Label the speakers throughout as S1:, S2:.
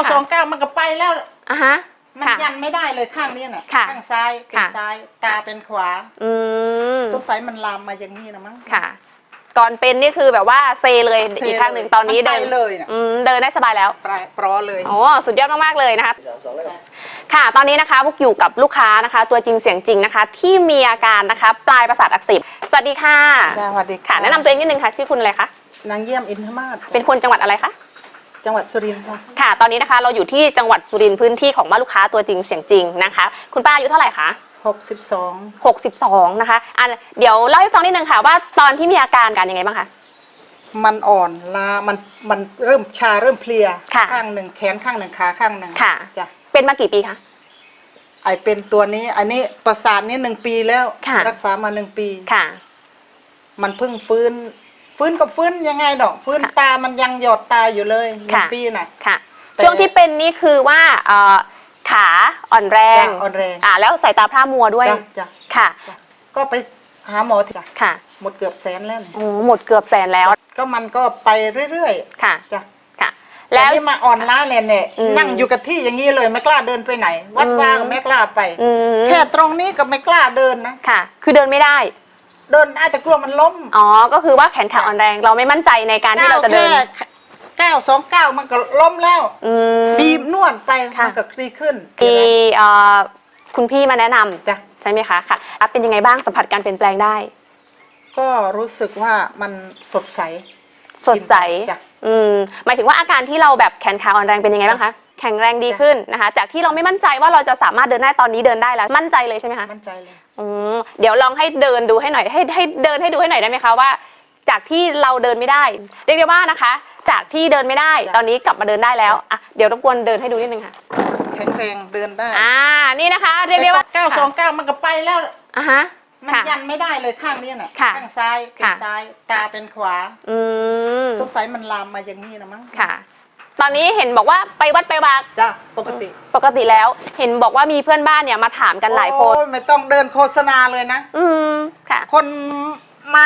S1: าสองเก้ามันก็ไปแล้ว
S2: อะฮะ
S1: มัน
S2: ค่ะ
S1: ยันไม่ได้เลยข้างนี้น่ะ
S2: ค่ะ
S1: ข้างซ้ายเป็น
S2: ค่ะ
S1: ซ้ายตาเป็นขวา
S2: อืม
S1: สงสัยมันลามมาอย่างนี้นะมั้ง
S2: ค่ะ ก่อนเป็นนี่คือแบบว่าเซเลย
S1: เซ
S2: อีกข้างหนึ่ง
S1: เลย
S2: ตอนนี้
S1: มันไป
S2: เดิน
S1: เลยน่ะ
S2: อืมเดินได้สบายแล้ว
S1: ปลายปลอเลย
S2: โอ้สุดยอดมาก ๆ เลยนะคะ ค่ะ ตอนนี้นะคะพวกอยู่กับลูกค้านะคะ ตัวจริงเสียงจริงนะคะ ที่มีอาการนะคะ ปลายประสาทอักเสบ สวัสดีค่ะ
S1: จ้าสวัสดี
S2: ค่ะ แนะนำตัวเองนิดนึงค่ะ ชื่อคุณอะไรคะ
S1: นางเยี่ยมอินทมาศ
S2: เป็นคนจังหวัดอะไรคะ
S1: จังหวัดสุรินทร์ค่ะ
S2: ค่ะ ตอนนี้นะคะเราอยู่ที่จังหวัดสุรินทร์พื้นที่ของบ้านลูกค้าตัวจริงเสียงจริงนะคะ คุณป้าอายุเท่าไหร่คะ
S1: หกสิบสอง
S2: 62 นะคะอะเดี๋ยวเล่าให้ฟังนิดนึงค่ะว่าตอนที่มีอาการการยังไงบ้างคะ
S1: มันอ่อนลามันมันเริ่มชาเริ่มเพลีย
S2: ค่ะ
S1: ข้างหนึ่งแขนข้างหนึ่งขาข้างหนึ่ง
S2: ค่ะ
S1: จ้ะ
S2: เป็นมากี่ปีคะ
S1: ไอเป็นตัวนี้ อันนี้ประสาทนี้หนึ่งปีแล้ว
S2: ค่ะ
S1: รักษามาหนึ่งปี
S2: ค่ะ
S1: มันเพิ่งฟื้น ฟื้นกับฟื้นยังไงดอก ฟื้น
S2: ค่ะ
S1: ตามันยังหยอดตาอยู่เลยหนึ่ง
S2: ค่ะ
S1: ปีน่ะ
S2: ค่ะ
S1: แต่
S2: ช่วงที่เป็นนี่คือว่าเอ่อขาอ่อนแรง
S1: จ้ะอ่อนแรง
S2: อ่าแล้วสายตาพร่ามัวด้วย
S1: จ้ะจ้ะ
S2: ค่ะ
S1: ก็ไปหาหมอที่จ้ะ
S2: ค่ะ
S1: หมดเกือบแสนแล้วเนี่ย
S2: โอ้หมดเกือบแสนแล้ว
S1: ก็มันก็ไปเรื่อย
S2: ค่ะ
S1: ๆจ้ะ
S2: ค่ะ
S1: แล้
S2: แล้วว
S1: นี่มาอ่อนล้าเลยเนี่ย
S2: อืม
S1: นั่งอยู่กับที่อย่างนี้เลยไม่กล้าเดินไปไหน วัด
S2: อืม
S1: วาก็ไม่กล้าไป
S2: อืม
S1: แค่ตรงนี้ก็ไม่กล้าเดินนะ
S2: ค่ะ คือเดินไม่ได้
S1: เดินได้แต่กลัวมันล้ม
S2: อ๋อ ก็คือว่าแขนขาอ่อนแรงเราไม่มั่นใจในการที่เราจะเดิน
S1: แค่เก้าสองเก้ามันก็ล้มแล้ว
S2: อืม
S1: บีบนวดไป
S2: ค่ะ
S1: มันก็คลี่ขึ้น
S2: มีเอ่อคุณพี่มาแนะนำ
S1: จ้ะ
S2: ใช่ไหมคะค่ะอะเป็นยังไงบ้างสัมผัสการเปลี่ยนแปลงได้
S1: ก็รู้สึกว่ามันสดใส
S2: สดใส
S1: จ้ะ
S2: อืมหมายถึงว่าอาการที่เราแบบแขนขาอ่อนแรงเป็นยังไงบ้างคะ แข็งแรงดีขึ้นนะคะ จากที่เราไม่มั่นใจว่าเราจะสามารถเดินได้ตอนนี้เดินได้แล้ว มั่นใจเลยใช่ไหมคะ
S1: มั่นใจเลย
S2: อืมเดี๋ยวลองให้เดินดูให้หน่อย ให้ให้เดินให้ดูให้หน่อยได้ไหมคะว่า จากที่เราเดินไม่ได้เรียกได้ว่านะคะ จากที่เดินไม่ได้
S1: จ้ะ
S2: ตอนนี้กลับมาเดินได้แล้วอะเดี๋ยวรบกวนเดินให้ดูนิดนึงค่ะ
S1: แข็งแรงเดินได้
S2: อ่า นี่นะคะเรียกได้ว่า
S1: เก้าสองเก้ามันก็ไปแล้ว
S2: อะฮะ
S1: มัน
S2: ค่ะ
S1: ยันไม่ได้เลยข้างนี้น่ะ
S2: ค่ะ
S1: ข้างซ้ายเป็น
S2: ค่ะ
S1: ซ้าย ตาเป็นขวา
S2: อืม
S1: สงสัยมันลามมาอย่างนี้นะมั้ง
S2: ค่ะ ตอนนี้เห็นบอกว่าไปวัดไปวา
S1: จ้ะปกติ
S2: ปกติแล้ว เห็นบอกว่ามีเพื่อนบ้านเนี่ยมาถามกันหลายคน
S1: โอ้ไม่ต้องเดินโฆษณาเลยนะ
S2: อืมค่ะ
S1: คนมา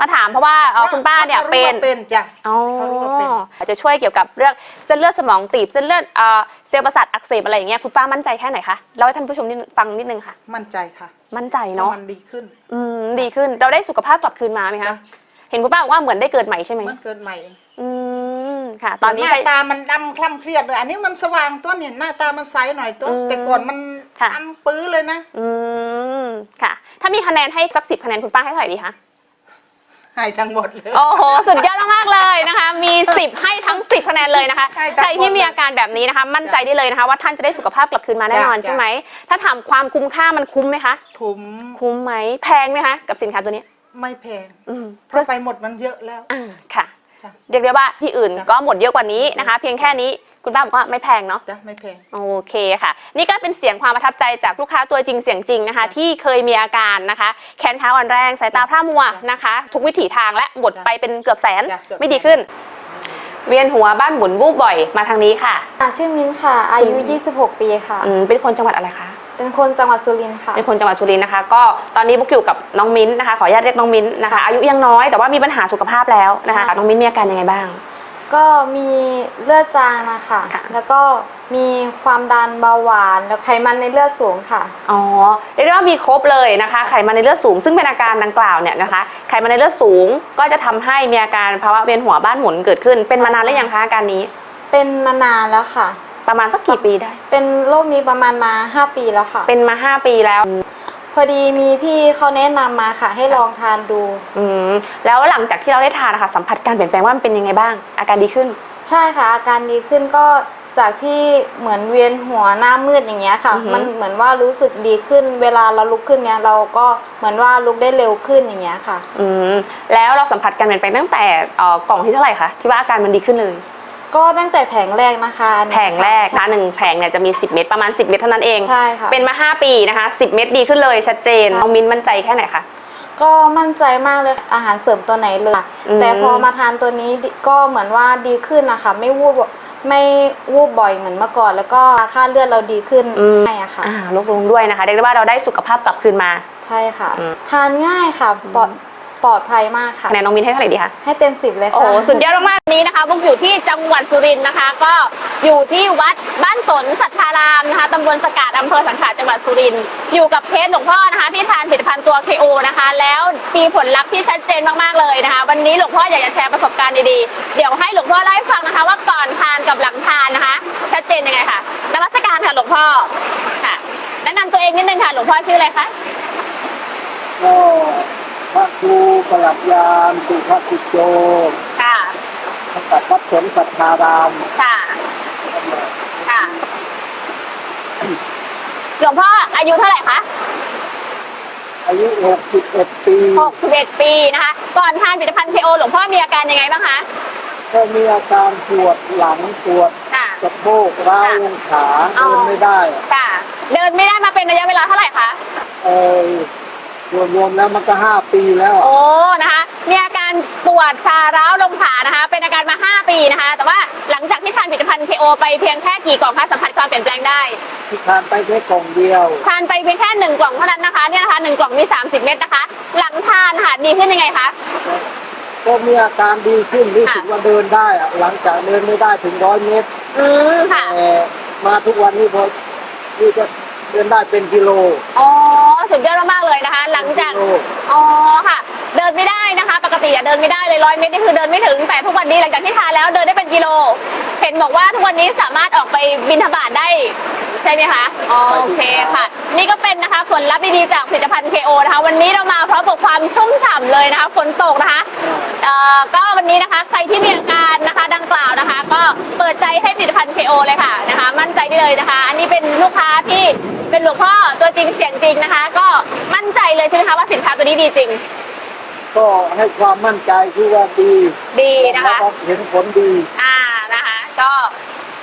S2: มาถามเพราะว่าเอ่อคุณป้าเนี่ย
S1: ขรู้
S2: เป็น
S1: ว่าเป็นจ้ะ
S2: อ๋อ
S1: เขารู้ว่าเป็น
S2: อาจจะช่วยเกี่ยวกับเรื่องเส้นเลือดสมองตีบเส้นเลือดเอ่อเซลล์ประสาทอักเสบอะไรอย่างเงี้ยคุณป้ามั่นใจแค่ไหนคะเล่าให้ท่านผู้ชมนิดฟังนิดนึงค่ะ
S1: มั่นใจค่ะ
S2: มั่นใจ
S1: เพราะ
S2: เนาะ
S1: มันดีขึ้น
S2: อืมดีขึ้นเราได้สุขภาพกลับคืนมาไหมคะ
S1: จ้ะ
S2: เห็นคุณป้าบอกว่าเหมือนได้เกิดใหม่ใช่ไหม
S1: เหมันเกิดใหม่เอง
S2: อืม ค่ะ ตอนนี้
S1: ห
S2: ใคร
S1: น้าตามันดำคล้ำเครียดเลยอันนี้มันสว่างตัวเนี่ยหน้าตามันใสหน่อยตัว
S2: อืม
S1: แต่ก่อนมัน
S2: ค่ะ
S1: ดำปื้อเลยนะ
S2: อืมค่ะ ถ้ามีคะแนนให้สักสิบคะแนนคุณป้าให้เท่าไหร่ดีคะ
S1: ให้ทั้งหมดเลย
S2: โอ้โห สุดยอดมากๆเลยนะคะ มี 10 ให้ทั้ง 10คะแนนเลยนะคะ
S1: ให้ทั้งหมด
S2: ใครที่มีอาการแบบนี้นะคะ มั่นใจได้เลยนะคะ ว่าท่านจะได้สุขภาพกลับคืนมาแน่นอน
S1: จ้ะ
S2: ใช่ไหม ถ้าถามความคุ้มค่ามันคุ้มไหมคะ
S1: ถุม
S2: คุ้มไหม แพงไหมคะ กับสินค้าตัวนี้
S1: ไม่แพง
S2: อืม
S1: เพราะไปหมดมันเยอะแล้ว
S2: อ่าค่ะ
S1: จ้ะ
S2: เรียกได้ว่าที่อื่น
S1: จ้ะ
S2: ก็หมดเยอะกว่านี้นะคะ เพียงแค่นี้คุณป้าบอกว่าไม่แพงเนาะ
S1: จ้ะไม่แพง
S2: โอเคค่ะ นี่ก็เป็นเสียงความประทับใจจากลูกค้าตัวจริงเสียงจริงนะคะ
S1: จ้ะ
S2: ที่เคยมีอาการนะคะ แขนขาอ่อนแรงสายตาพร่ามัว
S1: จ้ะ
S2: นะคะ ทุกวิถีทางและหมด
S1: จ้ะ
S2: ไปเป็นเกือบแสน
S1: จ้ะเกือบ
S2: ไม่ดีขึ้น เวียนหัวบ้านหมุนวูบบ่อยมาทางนี้ค่ะ
S3: ค่ะชื่อมิ้นท์ค่ะ อายุ
S2: อืม
S3: 26 ปีค่ะ
S2: อืมเป็นคนจังหวัดอะไรคะ
S3: เป็นคนจังหวัดสุรินทร์ค่ะ
S2: เป็นคนจังหวัดสุรินทร์นะคะก็ตอนนี้บุ๊กอยู่กับน้องมิ้นนะคะขออนุญาตเรียกน้องมิ้นนะคะ
S3: ค่ะ
S2: อายุยังน้อยแต่ว่ามีปัญหาสุขภาพแล้วนะคะ
S3: ค่ะ
S2: น้องมิ้นมีอาการยังไงบ้าง
S3: ก็มีเลือดจางนะคะ
S2: ค่ะ
S3: แล้วก็มีความดันเบาหวาน แล้วไขมันในเลือดสูงค่ะ
S2: อ๋อเรียกได้ว่ามีครบเลยนะคะไขมันในเลือดสูง ซึ่งเป็นอาการดังกล่าวเนี่ยนะคะไขมันในเลือดสูงก็จะทำให้มีอาการภาวะเวียนหัวบ้านหมุนเกิดขึ้น เป็นมานานหรือยังคะอาการนี้
S3: เป็นมานานแล้วค่ะ
S2: ประมาณสักกี่ปีได้
S3: เป็นโรคนี้ประมาณมา 5 ปีแล้วค่ะ
S2: เป็นมา 5 ปีแล้ว
S3: พอดีมีพี่เขาแนะนำมาค่ะ ให้ลองทานดู
S2: อืมแล้วหลังจากที่เราได้ทานนะคะสัมผัสการเปลี่ยนแปลงว่ามันเป็นยังไงบ้าง อาการดีขึ้น
S3: ใช่ค่ะ อาการดีขึ้นก็จากที่เหมือนเวียนหัวหน้ามืดอย่างเงี้ยค่ะ
S2: อือหือ
S3: มันเหมือนว่ารู้สึกดีขึ้น เวลาเราลุกขึ้นเนี่ยเราก็เหมือนว่าลุกได้เร็วขึ้นอย่างเงี้ยค่ะ
S2: อืมแล้วเราสัมผัสการเปลี่ยนแปลงตั้งแต่เอ่อกล่องที่เท่าไหร่คะที่ว่าอาการมันดีขึ้นเลย
S3: ก็ตั้งแต่แผงแรกนะคะอัน
S2: แผ
S3: นี้
S2: ง
S3: ค่ะ
S2: แรกนะหนึ่งแผงเนี่ยจะมี 10 เม็ดประมาณ 10 เม็ดเท่านั้นเอง
S3: ใช่ค่ะ
S2: เป็นมา 5 ปีนะคะ 10 เม็ดดีขึ้นเลยชัดเจน
S3: ค่ะ
S2: น้องมิ้นมั่นใจแค่ไหนคะ
S3: ก็มั่นใจมากเลยค่ะอาหารเสริมตัวไหนเลยค่ะ
S2: อืม
S3: แต่พอมาทานตัวนี้ดิก็เหมือนว่าดีขึ้นนะคะไม่วูบไม่วูบบ่อยเหมือนเมื่อก่อน แล้วก็ค่าเลือดเราดีขึ้นใช่อะค่ะ
S2: อ่าลดลงด้วยนะคะเรียกได้ว่าเราได้สุขภาพกลับคืนมา
S3: ใช่ค่ะ
S2: อืม
S3: ทานง่ายค่ะปลอด ปปลอดภัยมากค่ะ
S2: คะแนนน้องมินให้เท่าไหร่ดีคะ
S3: ให้เต็มสิบเลย
S2: โอ้
S3: ค่ะ
S2: โหสุดยอดมากๆนี้นะคะบุกอยู่ที่จังหวัดสุรินทร์นะคะ ก็อยู่ที่วัดบ้านสนสัทธารามนะคะตำบลสกาดอำเภอสังขะจังหวัดสุรินทร์อยู่กับเคสหลวงพ่อนะคะที่ทานผลิตภัณฑ์ตัว KO นะคะ แล้วมีผลลัพธ์ที่ชัดเจนมากๆเลยนะคะ วันนี้หลวงพ่ออยากจะแชร์ประสบการณ์ดีๆเดี๋ยวให้หลวงพ่อเล่าให้ฟังนะคะ ว่าก่อนทานกับหลังทานนะคะ ชัดเจนยังไงค่ะนมัสการค่ะหลวงพ่อค่ะแนะนำตัวเองนิดนึงค่ะหลวงพ่อชื่ออะไรคะ
S4: ก็ พระครูประหลัดยามสุภกิจโจ
S2: ค่ะ
S4: กับวัดสนสัทธาราม
S2: ค่ะ ค่ะ หลวงพ่ออายุเท่าไหร่คะ
S4: อายุ 61 ปี
S2: 61 ปีนะคะ ก่อนทานผลิตภัณฑ์ KO หลวงพ่อมีอาการยังไงบ้างคะ
S4: ก็มีอาการปวดหลังปวด
S2: ค่ะ
S4: สะโพกร้าวลงขา
S2: อ๋อ
S4: เดินไม่ได้
S2: ค่ะ เดินไม่ได้มาเป็นระยะเวลาเท่าไหร่คะ
S4: เออ รวมๆแล้วมันก็5ปีแล้ว
S2: โอ้นะคะมีอาการปวดชาร้าวลงขานะคะ เป็นอาการมา 5 ปีนะคะ แต่ว่าหลังจากที่ทานผลิตภัณฑ์ KO ไปเพียงแค่กี่กล่องคะสัมผัสความเปลี่ยนแปลงได้
S4: ที่ทานไปแค่กล่องเดียว
S2: ทานไปเพียงแค่หนึ่งกล่องเท่านั้นนะคะเนี่ยนะคะหนึ่งกล่องมี 30 เม็ดนะคะ หลังทานค่ะดีขึ้นยังไงคะ
S4: ก็มีอาการดีขึ้นรู้สึกว่าเดินได้อะหลังจากเดินไม่ได้ถึงร้อยเมตร
S2: อืมค่ะ
S4: แต่มาทุกวันนี้พอนี่ก็เดินได้เป็นกิโล
S2: อ๋อสุดยอดมากๆเลยนะคะ หลังจาก
S4: กิโล
S2: อ๋อค่ะ เดินไม่ได้นะคะ ปกติอะเดินไม่ได้เลยร้อยเมตรนี่คือเดินไม่ถึง แต่ทุกวันนี้หลังจากที่ทานแล้วเดินได้เป็นกิโล เห็นบอกว่าทุกวันนี้สามารถออกไปบินทบาทได้ ใช่ไหมคะอ๋อโอเคค่ะ นี่ก็เป็นนะคะผลลัพธ์ดีๆจากผลิตภัณฑ์ KO นะคะ วันนี้เรามาพร้อมกับความชุ่มฉ่ำเลยนะคะฝนตกนะคะเอ่อก็วันนี้นะคะ ใครที่มีอาการนะคะ ดังกล่าวนะคะ ก็เปิดใจให้ผลิตภัณฑ์ KO เลยค่ะนะคะ มั่นใจได้เลยนะคะ อันนี้เป็นลูกค้าที่เป็นหลวงพ่อตัวจริงเสียงจริงนะคะ ก็มั่นใจเลยใช่ไหมคะว่าสินค้าตัวนี้ดีจริง
S4: ก็ให้ความมั่นใจที่ว่าดี
S2: ดีนะคะ
S4: แล้วก็เห็นผลดี
S2: อ่านะคะ ก็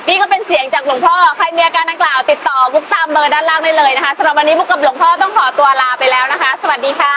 S2: นี่ก็เป็นเสียงจากหลวงพ่อใครมีอาการดังกล่าวติดต่อบุ๊กตามเบอร์ด้านล่างได้เลยนะคะสำหรับวันนี้บุ๊กกับหลวงพ่อต้องขอตัวลาไปแล้วนะคะ สวัสดีค่ะ